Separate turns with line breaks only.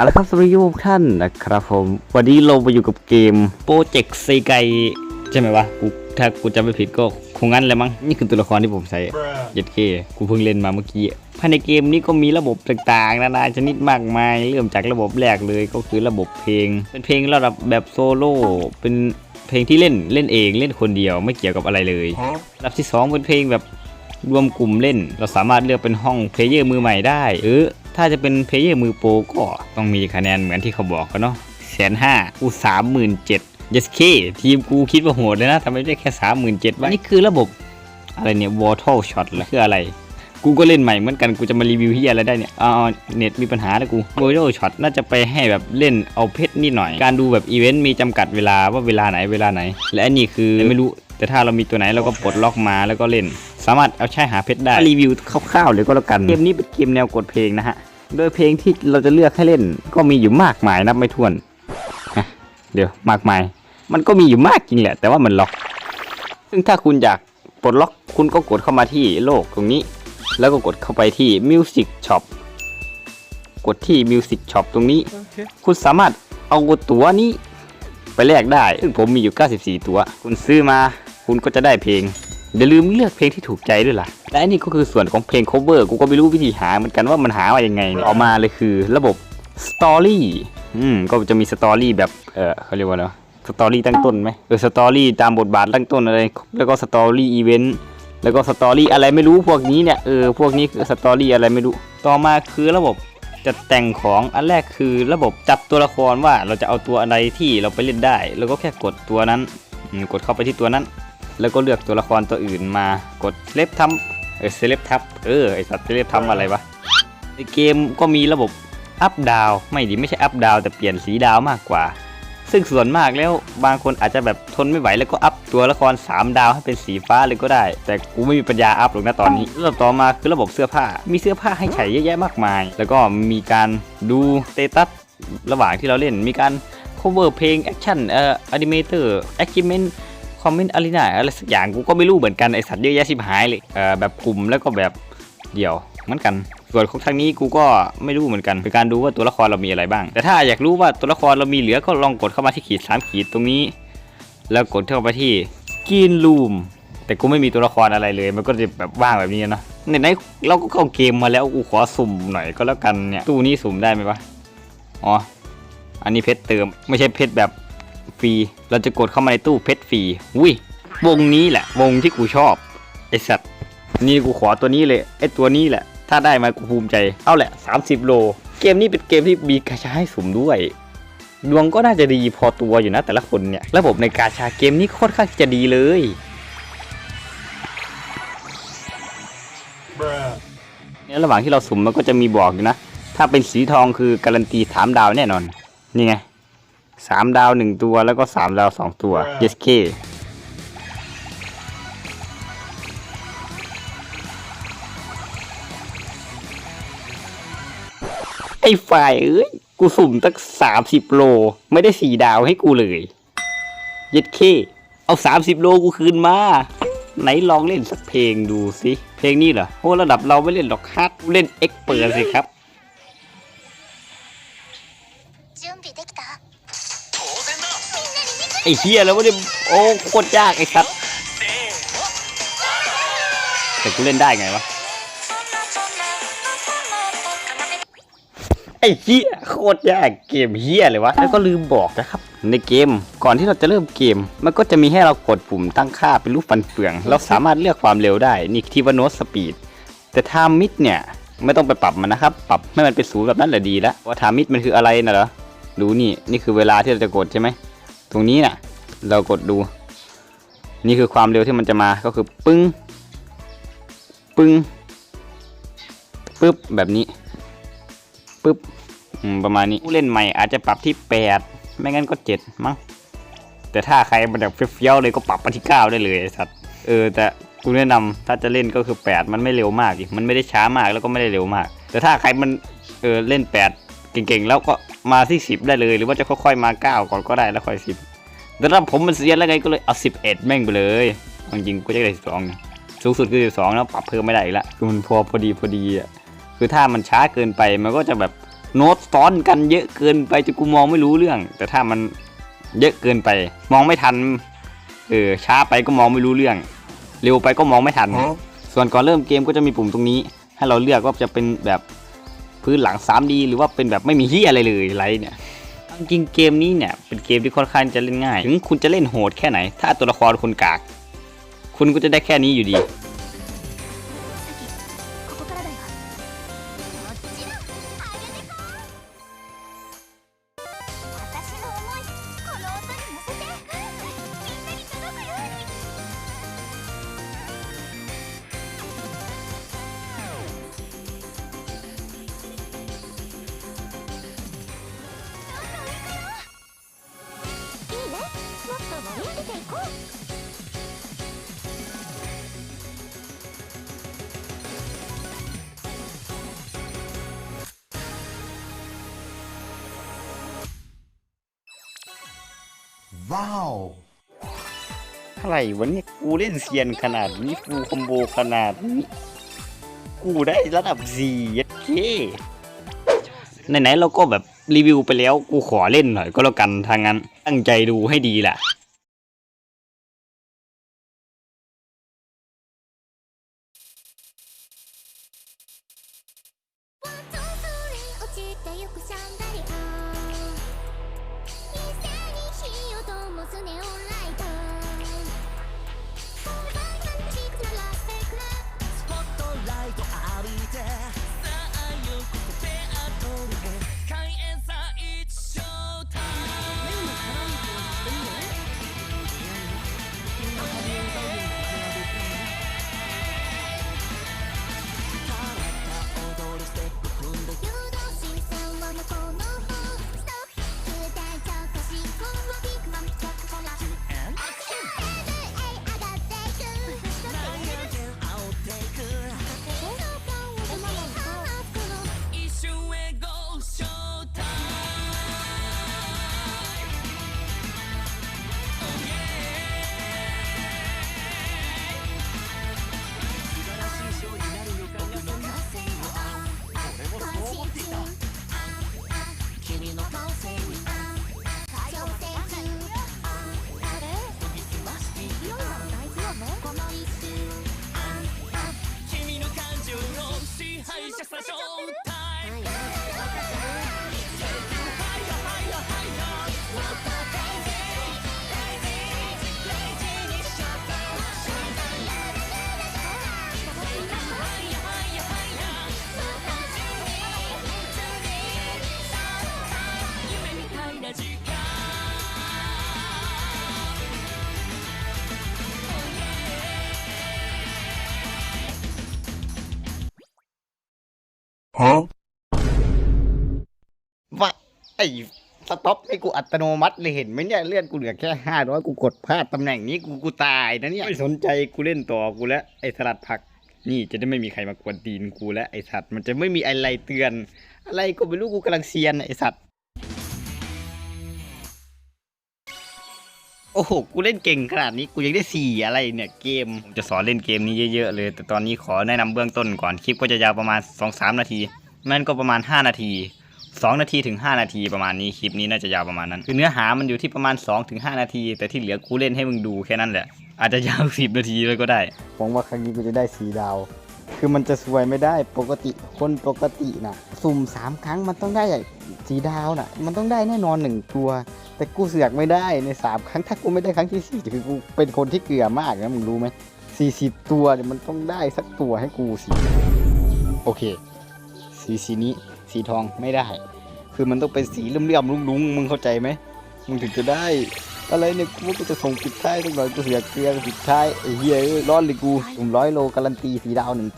เอาละครับสวัสดีทุกท่านนะครับผม วันนี้เรามาอยู่กับเกมโปรเจกต์ไซไกใช่ไหมวะกูถ้ากูจำไม่ผิดก็คงงั้นแหละมั้งนี่คือตัวละครที่ผมใช้เย็ดเคกูเพิ่งเล่นมาเมื่อกี้ภายในเกมนี้ก็มีระบบต่างๆ นานาชนิดมากมายเริ่มจากระบบแรกเลยก็คือระบบเพลง เป็นเพลงระดับแบบโซโล่เป็นเพลงที่เล่นเล่นเองเล่นคนเดียวไม่เกี่ยวกับอะไรเลยระดับที่สองเป็นเพลงแบบรวมกลุ่มเล่น เราสามารถเลือกเป็นห้องเพลเยอร์มือใหม่ได้ เออถ้าจะเป็นเพลเยอร์มือโปรก็ต้องมีคะแนนเหมือนที่เขาบอกกันเนาะแสนห้ากูสามหมื่นเจ็ดยสเคทีมกูคิดว่าโหดเลยนะทำไมได้แค่สามหมื่นเจ็ดวะนี่คือระบบอะไรเนี่ยวอ t ท r ช็อตเหรอคืออะไร กูก็เล่นใหม่เหมือนกันกูจะมารีวิวที่อะไรได้เนี่ยอ๋อเน็ตมีปัญหาแล้วกูวอ t ท r ช็อตน่าจะไปให้แบบเล่นเอาเพชรนิดหน่อย การดูแบบอีเวนต์มีจำกัดเวลาว่าเวลาไหนเวลาไหน และอันนี้คือไม่รู้ แต่ถ้าเรามีตัวไหนเราก็ปลดล็อกมาแล้วก็เล่น สามารถเอาใช้หาเพชรได้รีวิวคร่าวๆเลยก็แล้วกันเกมนี้เป็นเกมแนวกดเพลงนะฮะโดยเพลงที่เราจะเลือกให้เล่นก็มีอยู่มากมายนับไม่ถ้วนฮะเดี๋ยวมากมาย มันก็มีอยู่มากจริงแหละ แต่ว่ามันล็อก ซึ่งถ้าคุณอยากปลดล็อกคุณก็กดเข้ามาที่โลกตรงนี้ แล้วก็กดเข้าไปที่ Music Shop กดที่ Music Shop ตรงนี้คุณสามารถเอาตัวนี้ไปแลกได้ ซึ่งผมมีอยู่ 94 ตัว คุณซื้อมา คุณก็จะได้เพลงอย่าลืมเลือกเพลงที่ถูกใจด้วยล่ะ และอันนี้ก็คือส่วนของเพลง cover กูก็ไม่รู้วิธีหาเหมือนกันว่ามันหามายังไงออกมาเลยคือระบบ story อืมก็จะมี story แบบเออเขาเรียกว่าอะไรวะ story ตั้งต้นไหมเออ story ตามบทบาทตั้งต้นอะไร แล้วก็ story event แล้วก็ story อะไรไม่รู้พวกนี้เนี่ยเออพวกนี้คือ story อะไรไม่รู้ ต่อมาคือระบบจัดแต่งของอันแรกคือระบบจับตัวละครว่าเราจะเอาตัวอะไรที่เราไปเล่นได้ แล้วก็แค่กดตัวนั้นกดเข้าไปที่ตัวนั้น แล้วก็เลือกตัวละครตัวอื่นมากดเซเลบทำเออเซเลบทับเออไอสัตว์เซเลบทำอะไรวะในเกมก็มีระบบอัพดาวไม่ดิไม่ใช่อัพดาวแต่เปลี่ยนสีดาวมากกว่า ซึ่งส่วนมากแล้วบางคนอาจจะแบบทนไม่ไหวแล้วก็อัพตัวละคร 3 ดาวให้เป็นสีฟ้าเลยก็ได้ แต่กูไม่มีปัญญาอัพหรอกนะตอนนี้ระบบต่อมาคือระบบเสื้อผ้า มีเสื้อผ้าให้ใช้เยอะแยะมากมาย แล้วก็มีการดูสเตตัสระหว่างที่เราเล่นมีการ cover เพลงแอคชั่นเอ่ออนิเมเตอร์แอค i ิเมน คอมเมนต์อารีนาอะไรสักอย่างกูก็ไม่รู้เหมือนกันไอสัตว์เยอะแยะชิบหายเลยเอ่อแบบกลุ่มแล้วก็แบบเดี่ยวเหมือนกัน ส่วนของทางนี้กูก็ไม่รู้เหมือนกันเป็นการดูว่าตัวละครเรามีอะไรบ้าง แต่ถ้าอยากรู้ว่าตัวละครเรามีเหลือก็ลองกดเข้ามาที่ขีด3ขีดตรงนี้ แล้วกดเข้าไปที่กินลูมแต่กูไม่มีตัวละครอะไรเลย มันก็จะแบบว่างแบบนี้นะในไหนเราก็เข้าเกมมาแล้วกูขอสุ่มหน่อยก็แล้วกันเนี่ยตู้นี้สุ่มได้ไหมวะอ๋ออันนี้เพชรเติมไม่ใช่เพชรแบบ ฟรี เราจะกดเข้ามาในตู้เพชรฟรีอุ้ยวงนี้แหละ วงที่กูชอบไอสัตว์นี่กูขอตัวนี้เลยไอตัวนี้แหละ ถ้าได้มากูภูมิใจ เอาแหละ 30 โล เกมนี้เป็นเกมที่มีกาชาให้สุ่มด้วย ดวงก็น่าจะดีพอตัวอยู่นะแต่ละคนเนี่ย ระบบในกาชาเกมนี้ค่อนข้างจะดีเลยเนี่ยระหว่างที่เราสุ่มมันก็จะมีบอกอยู่นะ ถ้าเป็นสีทองคือการันตีสามดาวแน่นอน นี่ไง สามดาวหนึ่งตัวแล้วก็สามดาวสองตัว yes k ไอ้ฝ่ายเอ้ย กูสุ่มตั้งสามสิบโล ไม่ได้สี่ดาวให้กูเลย เย็ดเค เอาสามสิบโลกูคืนมา ไหนลองเล่นสักเพลงดูสิ เพลงนี้เหรอโอ้ระดับเราไม่เล่นหรอกฮัทเล่นเอ็กเปิดสิครับ อ้เฮียแล้ววะเนี่ยโอ้โคตรยากไอ้สัตว์แต่กูเล่นได้ไงวะไอ้เฮียโคตรยากเกมเฮียเลยวะแล้วก็ลืมบอกนะครับ ในเกมก่อนที่เราจะเริ่มเกม มันก็จะมีให้เรากดปุ่มตั้งค่าเป็นรูปฟันเฟือง เราสามารถเลือกความเร็วได้นี่ที่ว่าโน้ตสปีดแต่ทามิดเนี่ยไม่ต้องไปปรับมันนะครับ ปรับให้มันเป็นศูนย์แบบนั้นแหละดีแล้วว่าทามมิดมันคืออะไรนะเหรอดูนี่นี่คือเวลาที่เราจะกดใช่ไหม ตรงนี้น่ะ เรากดดู นี่คือความเร็วที่มันจะมาก็คือปึ้ง ปึ้งปึ๊บแบบนี้ปึ๊บประมาณนี้ผู้เล่นใหม่อาจจะปรับที่ 8 ไม่งั้นก็ 7 มั้งแต่ถ้าใครมันแบบเฟี้ยวเลยก็ปรับมาที่ 9 ได้เลยสัตว์เออแต่กูแนะนำถ้าจะเล่นก็คือ 8 มันไม่เร็วมากอีกมันไม่ได้ช้ามากแล้วก็ไม่ได้เร็วมาก แต่ถ้าใครมันเออเล่น 8 เก่งๆ แล้วก็มาที่10ได้เลย หรือว่าจะค่อยๆมา9ก่อนก็ได้แล้วค่อย10แต่ถ้าผมมันเสียแล้วไงก็เลยเอา11แม่งไปเลยจริงๆกูจะได้12นะสูงสุดคือ12แล้วปรับเพิ่มไม่ได้อีกละคือมันพอพอดีพอดีอะคือถ้ามันช้าเกินไปมันก็จะแบบโน้ตซ้อนกันเยอะเกินไปจนกูมองไม่รู้เรื่อง แต่ถ้ามันเยอะเกินไป มองไม่ทันเออช้าไปก็มองไม่รู้เรื่อง เร็วไปก็มองไม่ทัน ส่วนก่อนเริ่มเกมก็จะมีปุ่มตรงนี้ ให้เราเลือกว่าจะเป็นแบบ พื้นหลัง 3D หรือว่าเป็นแบบไม่มีที่อะไรเลยไรเนี่ยจริงเกมนี้เนี่ยเป็นเกมที่ค่อนข้างจะเล่นง่าย ถึงคุณจะเล่นโหดแค่ไหน ถ้าตัวละครคุณกาก คุณก็จะได้แค่นี้อยู่ดี
ว้า
ว
อะไรวะเนี่ยกูเล่นเซียนขนาดนี้ฟูคอมโบขนาดนี้กูได้ระดับ Z ยัดเคไหนๆเราก็แบบรีวิวไปแล้วกูขอเล่นหน่อยก็แล้วกันทางนั้นตั้งใจดูให้ดีแหละ
Huh?
ว่าไอ้สต็อปให้กูอัตโนมัติเลยเห็นไหมเนี่ยเลื่อนกูเหลือแค่ห้าร้อยกูกดพลาดตำแหน่งนี้กูกูตายนะเนี่ยไม่สนใจกูเล่นต่อกูแล้วไอ้สลัดผัก นี่จะได้ไม่มีใครมากวนตีนกูแล้วไอ้สัตว์มันจะไม่มีอะไรเตือน อะไรก็ไม่รู้กูกำลังเซียนไอ้สัตว์โอ้โห กูเล่นเก่งขนาดนี้ กูยังได้สี่อะไรเนี่ยเกม ผมจะสอนเล่นเกมนี้เยอะๆเลย แต่ตอนนี้ขอแนะนำเบื้องต้นก่อน คลิปก็จะยาวประมาณ2อสนาที มันก็ประมาณ 5 นาที 2 นาทีถึง 5 นาทีประมาณนี้คลิปนี้น่าจะยาวประมาณนั้น คือเนื้อหามันอยู่ที่ประมาณ 2 ถึง 5 นาที แต่ที่เหลือกูเล่นให้มึงดูแค่นั้นแหละ อาจจะยาว 10 นาทีเลยก็ได้หวังว่าครั้งนี้กูจะได้สีดาว คือมันจะสวยไม่ได้ปกติคนปกตินะสุ่มสามครั้งมันต้องได้สีดาวน่ะมันต้องได้แน่นอนหนึ่งตัว แต่กูเสือกไม่ได้ในสามครั้งถ้ากูไม่ได้ครั้งที่สี่คือกูเป็นคนที่เกลือมากนะมึงรู้ไหมสี่สิบตัวเนี่ยมันต้องได้สักตัวให้กูสิโอเค สีสีนี้สีทองไม่ได้ คือมันต้องเป็นสีเลื่อมๆลุ้งๆมึงเข้าใจไหมมึงถึงจะได้ อะไรเนี่ยกูก็จะส่งปิดท้ายสักหน่อยกูเสียเกลือปิดท้ายไอ้เฮียเอ้ยร้อนเลยกูผมร้อยโลการันตีสีดาวหนึ่ง